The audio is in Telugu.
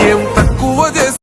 ఏం తక్కువ చేసి